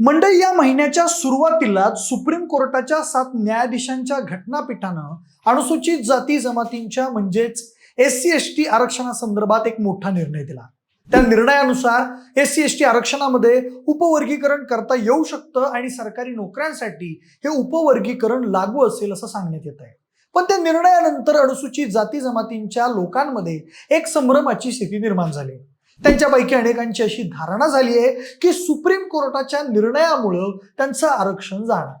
मंडळी या महिन्याच्या सुरुवातीलाच सुप्रीम कोर्टाच्या सात न्यायाधीशांच्या घटनापीठानं अनुसूचित जाती जमातींच्या म्हणजेच एस सी एस टी आरक्षणासंदर्भात एक मोठा निर्णय दिला. त्या निर्णयानुसार एस सी एस टी आरक्षणामध्ये उपवर्गीकरण करता येऊ शकतं आणि सरकारी नोकऱ्यांसाठी हे उपवर्गीकरण लागू असेल असं सांगण्यात येत आहे पण त्या निर्णयानंतर अनुसूचित जाती जमातींच्या लोकांमध्ये एक संभ्रमाची स्थिती निर्माण झाली. त्यांच्यापैकी अनेकांची अशी धारणा झाली आहे की सुप्रीम कोर्टाच्या निर्णयामुळं त्यांचं आरक्षण जाणार.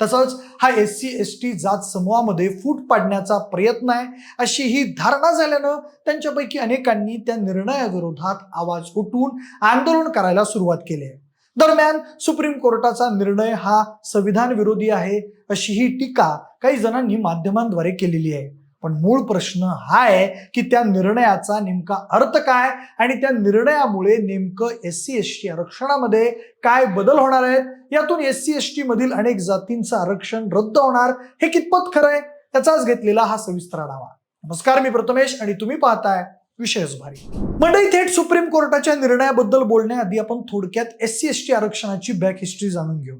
तसंच हा एस सी एस टी जात समूहामध्ये फूट पाडण्याचा प्रयत्न आहे अशी ही धारणा झाल्यानं त्यांच्यापैकी अनेकांनी त्या निर्णयाविरोधात आवाज उठवून आंदोलन करायला सुरुवात केली आहे. दरम्यान सुप्रीम कोर्टाचा निर्णय हा संविधान विरोधी आहे अशी ही टीका काही जणांनी माध्यमांद्वारे केलेली आहे. पण मूळ प्रश्न हा आहे की त्या निर्णयाचा नेमका अर्थ काय आणि त्या निर्णयामुळे नेमकं एस सी एस टी आरक्षणामध्ये काय बदल होणार आहेत? यातून एस सी एस टी मधील अनेक जातींचं आरक्षण रद्द होणार हे कितपत खरं आहे? त्याचाच घेतलेला हा सविस्तर आढावा. नमस्कार मी प्रथमेश आणि तुम्ही पाहताय विशेष भारी मंडई थेट सुप्रीम कोर्टाच्या निर्णयाबद्दल बोलण्याआधी आपण थोडक्यात एस सी एस टी आरक्षणाची बॅक हिस्ट्री जाणून घेऊ.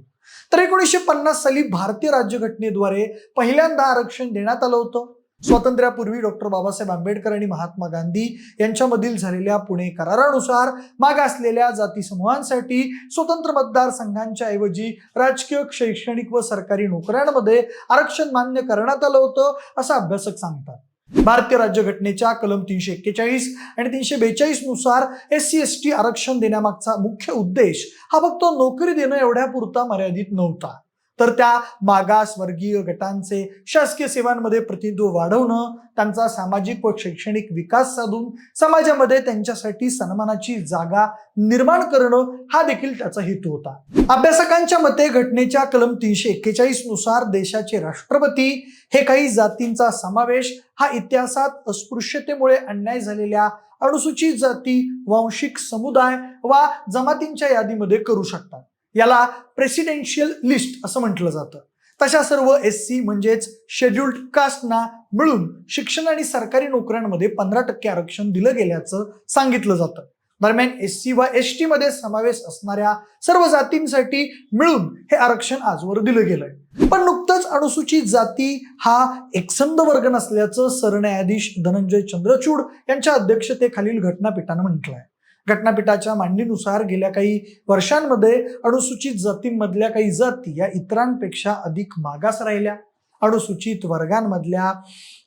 तर एकोणीसशे पन्नास साली भारतीय राज्यघटनेद्वारे पहिल्यांदा आरक्षण देण्यात आलं होतं. स्वातंत्र्यापूर्वी डॉक्टर बाबासाहेब आंबेडकर आणि महात्मा गांधी यांच्यामधील झालेल्या पुणे करारानुसार मागासलेल्या जाती समूहांसाठी स्वतंत्र मतदारसंघांच्या ऐवजी राजकीय शैक्षणिक व सरकारी नोकऱ्यांमध्ये आरक्षण मान्य करण्यात आलं होतं असं अभ्यासक सांगतात. भारतीय राज्यघटनेच्या कलम तीनशे एक्केचाळीस आणि तीनशे बेचाळीसनुसार एस सी एस टी आरक्षण देण्यामागचा मुख्य उद्देश हा फक्त नोकरी देणं एवढ्या पुरता मर्यादित नव्हता. तर त्या मागास वर्गीय गटांचे शासकीय सेवांमध्ये प्रतिनिधित्व वाढवणं त्यांचा सामाजिक व शैक्षणिक विकास साधून समाजामध्ये त्यांच्यासाठी सन्मानाची जागा निर्माण करणं हा देखील त्याचा हेतू होता. अभ्यासकांच्या मते घटनेच्या कलम तीनशे एक्केचाळीसनुसार देशाचे राष्ट्रपती हे काही जातींचा समावेश हा इतिहासात अस्पृश्यतेमुळे अन्याय झालेल्या अनुसूचित जाती वांशिक समुदाय वा जमातींच्या यादीमध्ये करू शकतात. याला प्रेसिडेन्शियल लिस्ट असं म्हटलं जातं. तशा सर्व एस सी म्हणजेच शेड्युल्ड कास्टना मिळून शिक्षण आणि सरकारी नोकऱ्यांमध्ये पंधरा टक्के आरक्षण दिलं गेल्याचं सांगितलं जातं. दरम्यान एस सी व एस टी मध्ये समावेश असणाऱ्या सर्व जातींसाठी मिळून हे आरक्षण आजवर दिलं गेलंय. पण नुकतंच अनुसूचित जाती हा एकसंध वर्ग नसल्याचं सरन्यायाधीश धनंजय चंद्रचूड यांच्या अध्यक्षतेखालील घटनापीठानं म्हटलंय. घटनापीठाच्या मांडणीनुसार गेल्या काही वर्षांमध्ये अनुसूचित जातींमधल्या काही जाती या इतरांपेक्षा अधिक मागास राहिल्या. अनुसूचित वर्गांमधल्या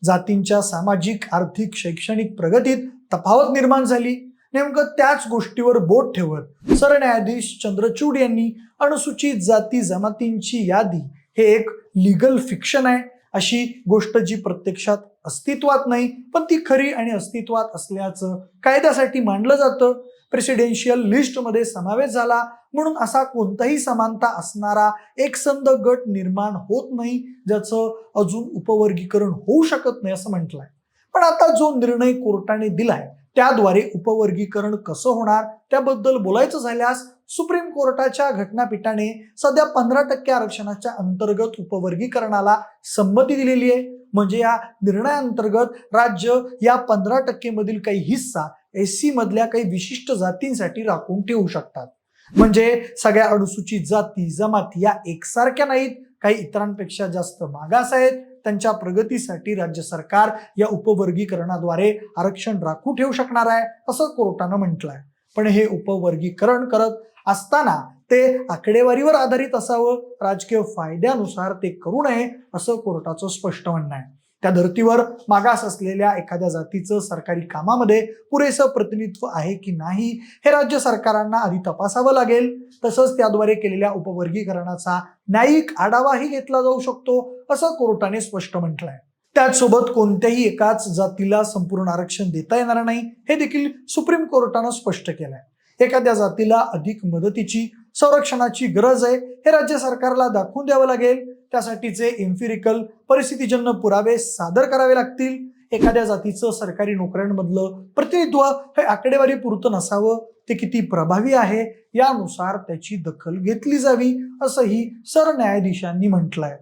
जातींच्या सामाजिक आर्थिक शैक्षणिक प्रगतीत तफावत निर्माण झाली. नेमकं त्याच गोष्टीवर बोट ठेवत सरन्यायाधीश चंद्रचूड यांनी अनुसूचित जाती जमातींची यादी हे एक लिगल फिक्शन आहे. अशी गोष्ट जी प्रत्यक्षात अस्तित्वात नाही पण ती खरी आणि अस्तित्वात असल्याचं कायद्यासाठी मांडलं जातं. प्रेसिडेन्शियल लिस्टमध्ये समावेश झाला म्हणून असा कोणताही समानता असणारा एकसंध गट निर्माण होत नाही ज्याचं अजून उपवर्गीकरण होऊ शकत नाही असं म्हटलंय. पण आता जो निर्णय कोर्टाने दिलाय त्याद्वारे उपवर्गीकरण कसं होणार? त्याबद्दल बोलायचं झाल्यास सुप्रीम कोर्टाच्या घटनापीठाने सध्या पंधरा टक्के आरक्षणाच्या अंतर्गत उपवर्गीकरणाला संमती दिलेली आहे. म्हणजे या निर्णयाअंतर्गत राज्य या पंधरा टक्केमधील काही हिस्सा एस सी मधल्या काही विशिष्ट जातींसाठी राखून ठेवू शकतात. म्हणजे सगळ्या अनुसूचित जाती जमाती या एकसारख्या नाहीत. काही इतरांपेक्षा जास्त मागास आहेत. त्यांच्या प्रगतीसाठी राज्य सरकार या उपवर्गीकरणाद्वारे आरक्षण राखू ठेवू शकणार आहे असं कोर्टानं म्हटलंय. पण हे उपवर्गीकरण करत असताना ते आकडेवारीवर आधारित असावं राजकीय फायद्यानुसार ते करू नये असं कोर्टाचं स्पष्ट म्हणणं आहे. त्या धर्तीवर मागास असलेल्या एखाद्या जातीचं सरकारी कामामध्ये पुरेसं प्रतिनिधित्व आहे की नाही हे राज्य सरकारांना आधी तपासावं लागेल. तसंच त्याद्वारे केलेल्या उपवर्गीकरणाचा न्यायिक आढावाही घेतला जाऊ शकतो असं कोर्टाने स्पष्ट म्हटलंय. त्याचसोबत कोणत्याही एकाच जातीला संपूर्ण आरक्षण देता येणार नाही हे देखील सुप्रीम कोर्टानं स्पष्ट केलंय. एखाद्या जातीला अधिक मदतीची संरक्षणाची गरज आहे हे राज्य सरकारला दाखवून द्यावं लागेल. त्यासाठीचे इम्फिरिकल परिस्थितीजन्य पुरावे सादर करावे लागतील. एखाद्या जातीचं सरकारी नोकऱ्यांमधलं प्रतिनिधित्व हे आकडेवारी पुरतं नसावं. ते किती प्रभावी आहे यानुसार त्याची दखल घेतली जावी असंही सरन्यायाधीशांनी म्हटलंय.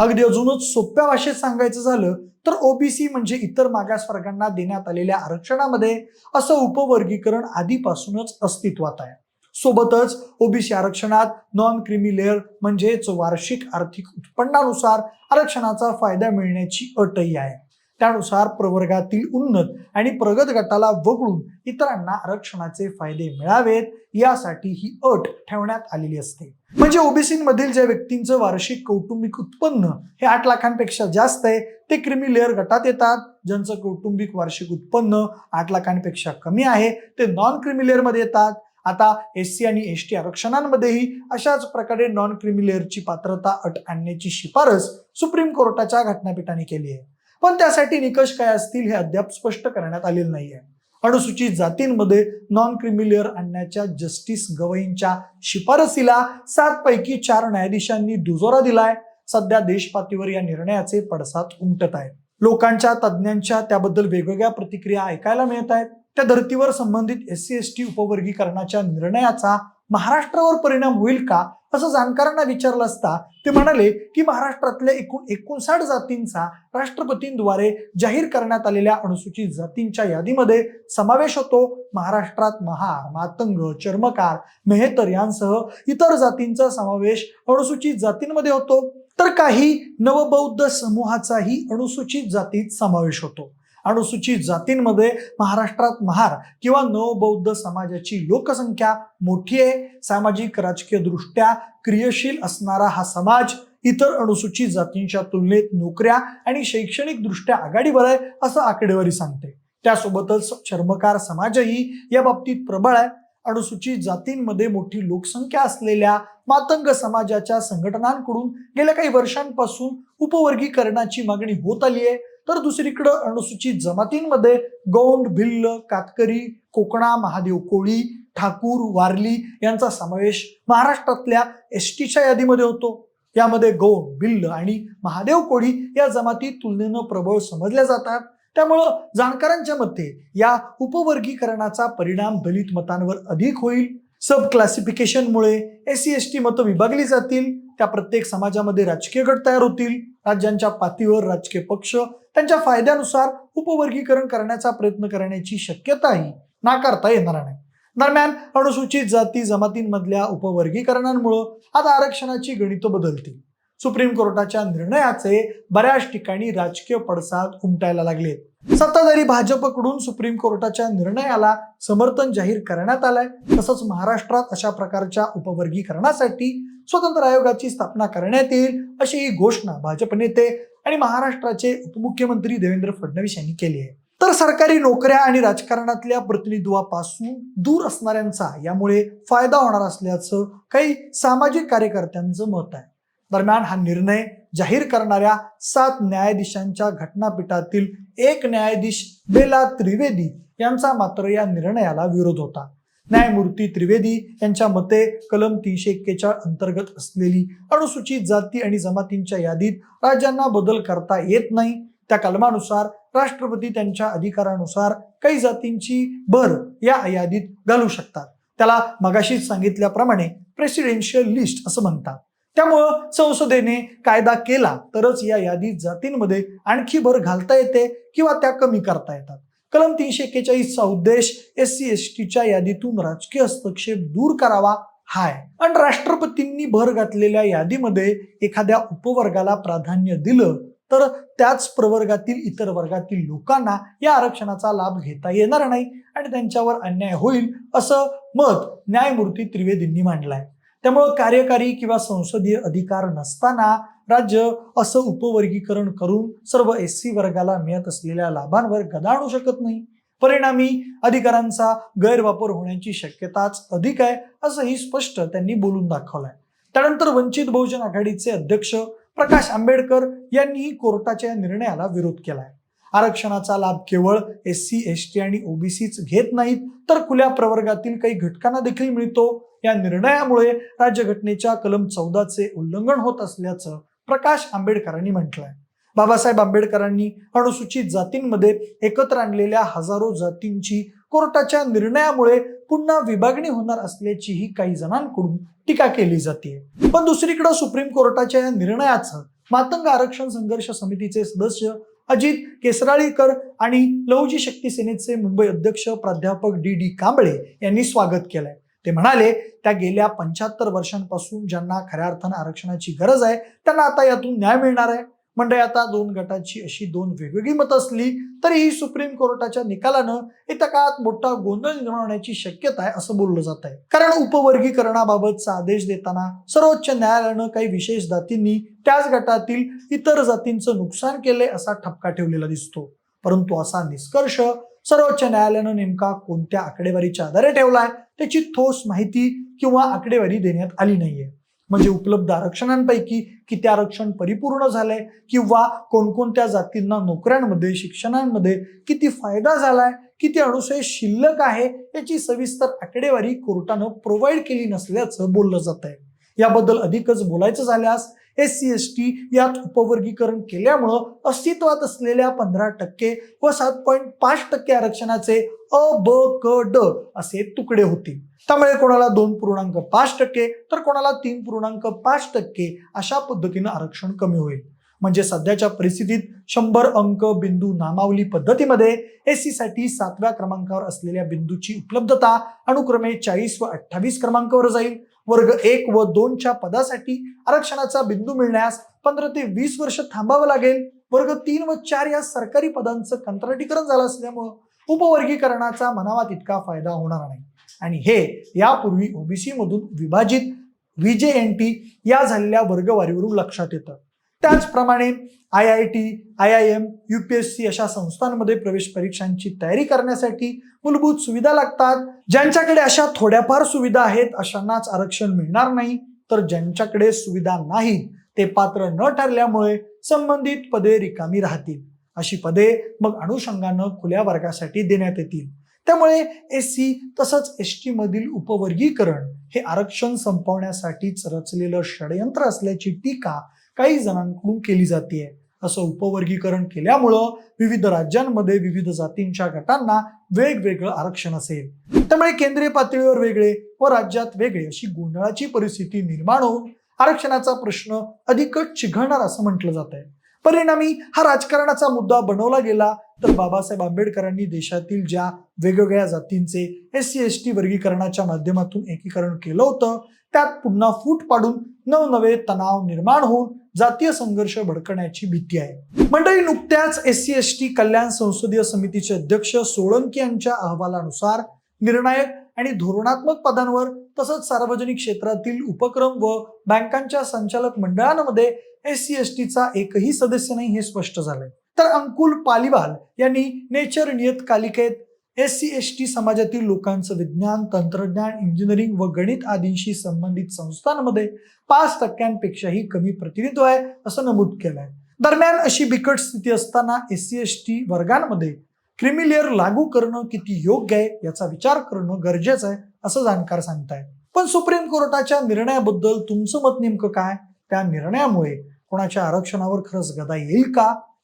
अगदी अजूनच सोप्या भाषेत सांगायचं झालं तर ओबीसी म्हणजे इतर मागास वर्गांना देण्यात आलेल्या आरक्षणामध्ये असं उपवर्गीकरण आधीपासूनच अस्तित्वात आहे. सोबतच ओबीसी आरक्षणात नॉन क्रिमी लेअर म्हणजेच वार्षिक आर्थिक उत्पन्नानुसार आरक्षणाचा फायदा मिळण्याची अटही आहे. त्यानुसार प्रवर्गातील उन्नत आणि प्रगत गटाला वगळून इतरांना आरक्षणाचे फायदे मिळावेत यासाठी ही अट ठेवण्यात आलेली असते. म्हणजे ओबीसीमधील ज्या व्यक्तींचं वार्षिक कौटुंबिक उत्पन्न हे आठ लाखांपेक्षा जास्त आहे ते क्रिमी लेअर गटात येतात. ज्यांचं कौटुंबिक वार्षिक उत्पन्न आठ लाखांपेक्षा कमी आहे ते नॉन क्रिमी लेअरमध्ये येतात. आता एस सी आणि एस टी आरक्षणांमध्येही अशाच प्रकारे नॉन क्रिमिलेअरची पात्रता अट आणण्याची शिफारस सुप्रीम कोर्टाच्या घटनापीठाने केली आहे. पण त्यासाठी निकष काय असतील हे अद्याप स्पष्ट करण्यात आलेलं नाहीये. अनुसूचित जातींमध्ये नॉन क्रिमिलेअर आणण्याच्या जस्टिस गवईंच्या शिफारसीला सात पैकी चार न्यायाधीशांनी दुजोरा दिलाय. सध्या देशपातळीवर या निर्णयाचे पडसाद उमटत आहेत. लोकांच्या तज्ज्ञांच्या त्याबद्दल वेगवेगळ्या प्रतिक्रिया ऐकायला मिळत आहेत. त्या धर्तीवर संबंधित एस सी एस टी उपवर्गीकरणाच्या निर्णयाचा महाराष्ट्रावर परिणाम होईल का? असं जाणकारांना विचारलं असता ते म्हणाले की महाराष्ट्रातल्या एकूण एकोणसाठ जातींचा राष्ट्रपतींद्वारे जाहीर करण्यात आलेल्या अनुसूचित जातींच्या यादीमध्ये समावेश होतो. महाराष्ट्रात महार मातंग चर्मकार मेहतर यांसह इतर जातींचा समावेश अनुसूचित जातींमध्ये होतो. तर काही नवबौद्ध समूहाचाही अनुसूचित जातीत समावेश होतो. अनुसूचित जातींमध्ये महाराष्ट्रात महार किंवा नवबौद्ध समाजाची लोकसंख्या मोठी आहे. सामाजिक राजकीय दृष्ट्या क्रियाशील असणारा हा समाज इतर अनुसूचित जातींच्या तुलनेत नोकऱ्या आणि शैक्षणिक दृष्ट्या आघाडीवर आहे असं आकडेवारी सांगते. त्यासोबतच चर्मकार समाजही या बाबतीत प्रबळ आहे. अनुसूचित जातींमध्ये मोठी लोकसंख्या असलेल्या मातंग समाजाच्या संघटनांकडून गेल्या काही वर्षांपासून उपवर्गीकरणाची मागणी होत आली आहे. तर दुसरीकडं अनुसूचित जमातींमध्ये गौंड भिल्ल कातकरी कोकणा महादेव कोळी ठाकूर वारली यांचा समावेश महाराष्ट्रातल्या एस टीच्या यादीमध्ये होतो. यामध्ये गौंड भिल्ल आणि महादेव कोळी या जमाती तुलनेनं प्रबळ समजल्या जातात. त्यामुळं जाणकारांच्या मते या उपवर्गीकरणाचा परिणाम दलित मतांवर अधिक होईल. सब क्लासिफिकेशनमुळे एस सी एस टी मतं विभागली जातील. त्या प्रत्येक समाजामध्ये राजकीय गट तयार होतील. राज्यांच्या पातळीवर राजकीय पक्ष त्यांच्या फायद्यानुसार उपवर्गीकरण करण्याचा प्रयत्न करण्याची शक्यताही नाकारता येणार नाही. दरम्यान अनुसूचित जाती जमातींमधल्या उपवर्गीकरणांमुळं आता आरक्षणाची गणितं बदलतील. सुप्रीम कोर्टाच्या निर्णयाचे बऱ्याच ठिकाणी राजकीय पडसाद उमटायला लागले. सत्ताधारी भाजपकडून सुप्रीम कोर्टाच्या निर्णयाला समर्थन जाहीर करण्यात आलंय. तसंच महाराष्ट्रात अशा प्रकारच्या उपवर्गीकरणासाठी स्वतंत्र आयोगाची स्थापना करण्यात येईल अशी ही घोषणा भाजप नेते आणि महाराष्ट्राचे उपमुख्यमंत्री देवेंद्र फडणवीस यांनी केली आहे. तर सरकारी नोकऱ्या आणि राजकारणातल्या प्रतिनिधित्वापासून दूर असणाऱ्यांचा यामुळे फायदा होणार असल्याचं काही सामाजिक कार्यकर्त्यांचं मत आहे. दरम्यान हा निर्णय जाहीर करणाऱ्या सात न्यायाधीशांच्या घटनापीठातील एक न्यायाधीश बेला त्रिवेदी यांचा मात्र या निर्णयाला विरोध होता. न्यायमूर्ती त्रिवेदी यांच्या मते कलम तीनशे एक्केचाळ अंतर्गत असलेली अनुसूचित जाती आणि जमातींच्या यादीत राज्यांना बदल करता येत नाही. त्या कलमानुसार राष्ट्रपती त्यांच्या अधिकारानुसार काही जातींची भर या यादीत घालू शकतात. त्याला मगाशीच सांगितल्याप्रमाणे प्रेसिडेन्शियल लिस्ट असं म्हणतात. त्यामुळं संसदेने कायदा केला तरच या यादीत जातींमध्ये आणखी भर घालता येते किंवा त्या कमी करता येतात. कलम तीनशे एक्केचाळीसचा उद्देश एस सी एस टीच्या यादीतून राजकीय हस्तक्षेप दूर करावा हाय आणि राष्ट्रपतींनी भर घातलेल्या यादीमध्ये एखाद्या उपवर्गाला प्राधान्य दिलं तर त्याच प्रवर्गातील इतर वर्गातील लोकांना या आरक्षणाचा लाभ घेता येणार नाही आणि त्यांच्यावर अन्याय होईल असं मत न्यायमूर्ती त्रिवेदींनी मांडलंय. त्यामुळं कार्यकारी किंवा संसदीय अधिकार नसताना राज्य असं उपवर्गीकरण करून सर्व एस सी वर्गाला मिळत असलेल्या लाभांवर गदा आणू शकत नाही. परिणामी अधिकारांचा गैरवापर होण्याची शक्यताच अधिक आहे असंही स्पष्ट त्यांनी बोलून दाखवलंय. त्यानंतर वंचित बहुजन आघाडीचे अध्यक्ष प्रकाश आंबेडकर यांनीही कोर्टाच्या निर्णयाला विरोध केलाय. आरक्षणाचा लाभ केवळ एस सी एस टी आणि ओबीसीच घेत नाहीत तर खुल्या प्रवर्गातील काही घटकांना देखील मिळतो. या निर्णयामुळे राज्यघटनेच्या कलम चौदाचे उल्लंघन होत असल्याचं प्रकाश आंबेडकरांनी म्हटलंय. बाबासाहेब आंबेडकरांनी अनुसूचित जातींमध्ये एकत्र आणलेल्या हजारो जातींची कोर्टाच्या निर्णयामुळे पुन्हा विभागणी होणार असल्याचीही काही जणांकडून टीका केली जाते. पण दुसरीकडे सुप्रीम कोर्टाच्या या निर्णयाचं मातंग आरक्षण संघर्ष समितीचे सदस्य अजित केसराळीकर आणि लहुजी शक्ती सेनेचे मुंबई अध्यक्ष प्राध्यापक डी डी कांबळे यांनी स्वागत केलंय. ते म्हणाले त्या गेल्या पंच्याहत्तर वर्षांपासून ज्यांना खऱ्या अर्थानं आरक्षणाची गरज आहे त्यांना आता यातून न्याय मिळणार आहे. म्हणजे आता दोन गटाची अशी दोन वेगवेगळी मतं असली तरीही सुप्रीम कोर्टाच्या निकालानं येत्या काळात मोठा गोंधळ निर्माण होण्याची शक्यता आहे असं बोललं जात आहे. कारण उपवर्गीकरणाबाबतचा आदेश देताना सर्वोच्च न्यायालयानं काही विशेष जातींनी त्याच गटातील इतर जातींचं नुकसान केलंय असा ठपका ठेवलेला दिसतो. परंतु असा निष्कर्ष सर्वोच्च न्यायालयानं नेमका कोणत्या आकडेवारीच्या आधारे ठेवलाय त्याची ठोस माहिती किंवा आकडेवारी देण्यात आली नाहीये. म्हणजे उपलब्ध आरक्षणांपैकी किती आरक्षण परिपूर्ण झालंय किंवा कोणकोणत्या जातींना नोकऱ्यांमध्ये शिक्षणांमध्ये किती फायदा झालाय किती अनुसय शिल्लक आहे याची सविस्तर आकडेवारी कोर्टानं प्रोव्हाइड केली नसल्याचं बोललं जात आहे याबद्दल अधिकच बोलायचं झाल्यास एस सी एस टी यात उपवर्गीकरण केल्यामुळं अस्तित्वात असलेल्या पंधरा टक्के व सात पॉईंट पाच टक्के आरक्षणाचे अ ब क ड असे तुकडे होतील. त्यामुळे कोणाला दोन पूर्णांक पाच टक्के तर कोणाला तीन पूर्णांक पाच टक्के अशा पद्धतीनं आरक्षण कमी होईल. म्हणजे सध्याच्या परिस्थितीत शंभर अंक बिंदू नामावली पद्धतीमध्ये एससाठी सातव्या क्रमांकावर असलेल्या बिंदूची उपलब्धता अनुक्रमे चाळीस व अठ्ठावीस क्रमांकावर जाईल. वर्ग एक व दोनच्या पदासाठी आरक्षणाचा बिंदू मिळण्यास पंधरा ते वीस वर्ष थांबावं लागेल. वर्ग तीन व चार या सरकारी पदांचं कंत्राटीकरण झालं असल्यामुळं उपवर्गीकरणाचा म्हणावा तितका फायदा होणार नाही. आणि हे यापूर्वी ओबीसी मधून विभाजित व्हीजे एन टी या झालेल्या वर्गवारीवरून लक्षात येतं. त्याचप्रमाणे I I T I I M UPSC अशा संस्थांमध्ये प्रवेश परीक्षांची तयारी करण्यासाठी मूलभूत सुविधा लागतात. ज्यांच्याकडे अशा थोड्याफार सुविधा आहेत अशांनाच आरक्षण मिळणार नाही. तर ज्यांच्याकडे सुविधा नाहीत ते पात्र न ठरल्यामुळे संबंधित पदे रिकामी राहतील. अशी पदे मग अनुषंगानं खुल्या वर्गासाठी देण्यात येतील. त्यामुळे एस सी तसंच एस टी मधील उपवर्गीकरण हे आरक्षण संपवण्यासाठीच रचलेलं षडयंत्र असल्याची टीका काही जणांकडून केली जाते असं उपवर्गीकरण केल्यामुळं विविध राज्यांमध्ये विविध जातींच्या गटांना वेगवेगळं आरक्षण असेल. त्यामुळे केंद्रीय पातळीवर वेगळे व राज्यात वेगळे अशी गोंधळाची परिस्थिती निर्माण होऊन आरक्षणाचा प्रश्न अधिकच चिघळणार असं म्हटलं जात आहे परिणामी हा राजकारणाचा मुद्दा बनवला गेला तर बाबासाहेब आंबेडकरांनी देशातील ज्या वेगवेगळ्या जातींचे एस सी एस टी वर्गीकरणाच्या माध्यमातून एकीकरण केलं होतं त्यात पुन्हा फूट पाडून नवनवे तणाव निर्माण होऊन जातीय संघर्ष भडकण्याची भीती आहे. मंडळी नुकत्याच एस सी एस टी कल्याण संसदीय समितीचे अध्यक्ष सोळंकी यांच्या अहवालानुसार निर्णायक आणि धोरणात्मक पदांवर तसंच सार्वजनिक क्षेत्रातील उपक्रम व बँकांच्या संचालक मंडळांमध्ये एस सी एस टीचा एकही सदस्य नाही हे स्पष्ट झालंय. तर अंकुल पालिवाल यांनी नेचर नियतकालिकेत एस सी एस टी समाजातील लोकांचं विज्ञान तंत्रज्ञान इंजिनिअरिंग व गणित आदींशी संबंधित संस्थांमध्ये पाच टक्क्यांपेक्षाही कमी प्रतिनिधित्व आहे असं नमूद केलंय. दरम्यान अशी बिकट स्थिती असताना एस सी एस टी वर्गांमध्ये क्रिमिलेअर लागू करणं किती योग्य आहे याचा विचार करणं गरजेचं आहे असं जाणकार सांगताय पण सुप्रीम कोर्टाच्या निर्णयाबद्दल तुमचं मत नेमकं काय? त्या निर्णयामुळे कोणाच्या आरक्षणावर खरंच गदा येईल का?